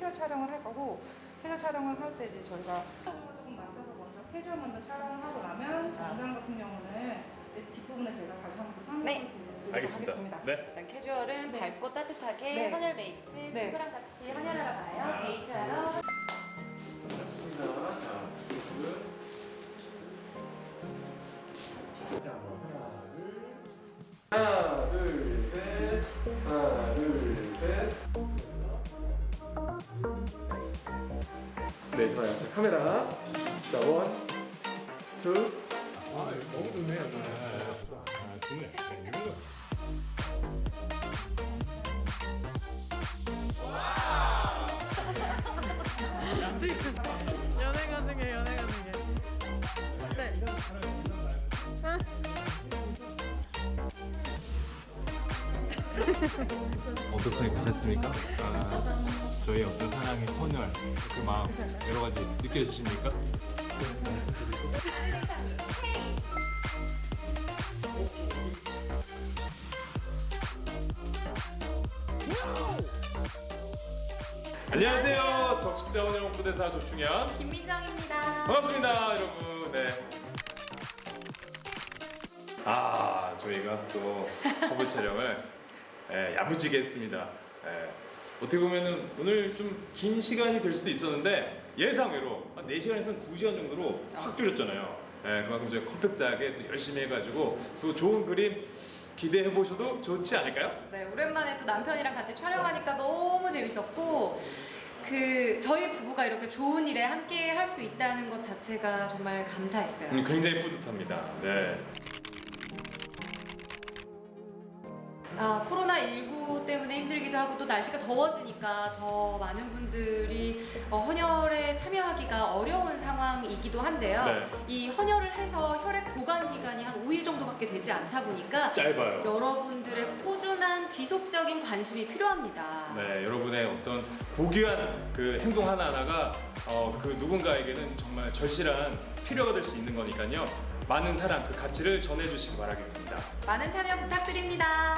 캐주얼 촬영을 할 거고 캐주얼 촬영을 할 때 이제 저희가 조금 맞춰서 먼저 캐주얼 먼저 촬영을 하고 나면 정장 같은 경우는 이제 뒷부분에 제가 다시 한번 또 설명을 네. 드리도록 알겠습니다. 하겠습니다. 네. 일단 캐주얼은 밝고 따뜻하게 네. 헌혈 메이트 네. 친구랑 같이 헌혈하러 가요. 데이트하러. 좋습니다. 자, 지금. 자, 하나, 둘. 하나, 둘, 셋. 하나, 둘, 셋. 네, 좋아요. 자, 카메라. 자, 원, 투. 너무 좋네요. 아, 좋네. 거. 어떻게 보셨습니까? 아, 저희 어떤 사랑의 헌혈 그 마음 여러 가지 느껴지십니까? 안녕하세요. 적십자 원영 홍보대사 조충현. 김민정입니다. 반갑습니다, 여러분. 네. 아, 저희가 또 커버 촬영을 예, 야무지게 했습니다. 예. 어떻게 보면은 오늘 좀 긴 시간이 될 수도 있었는데 예상외로 한 4시간에서 2시간 정도로 확 줄였잖아요. 예, 그만큼 저희 컴팩트하게 또 열심히 해가지고 또 좋은 그림 기대해 보셔도 좋지 않을까요? 네, 오랜만에 또 남편이랑 같이 촬영하니까 너무 재밌었고 그 저희 부부가 이렇게 좋은 일에 함께 할 수 있다는 것 자체가 정말 감사했어요. 음, 굉장히 뿌듯합니다. 네. 아, 코로나19 때문에 힘들기도 하고 또 날씨가 더워지니까 더 많은 분들이 어, 헌혈에 참여하기가 어려운 상황이기도 한데요. 네. 이 헌혈을 해서 혈액 보관 기간이 한 5일 정도밖에 되지 않다 보니까 짧아요. 여러분들의 꾸준한 지속적인 관심이 필요합니다. 네, 여러분의 어떤 고귀한 그 행동 하나하나가 어, 그 누군가에게는 정말 절실한 필요가 될 수 있는 거니까요. 많은 사랑, 그 가치를 전해주시기 바라겠습니다. 많은 참여 부탁드립니다.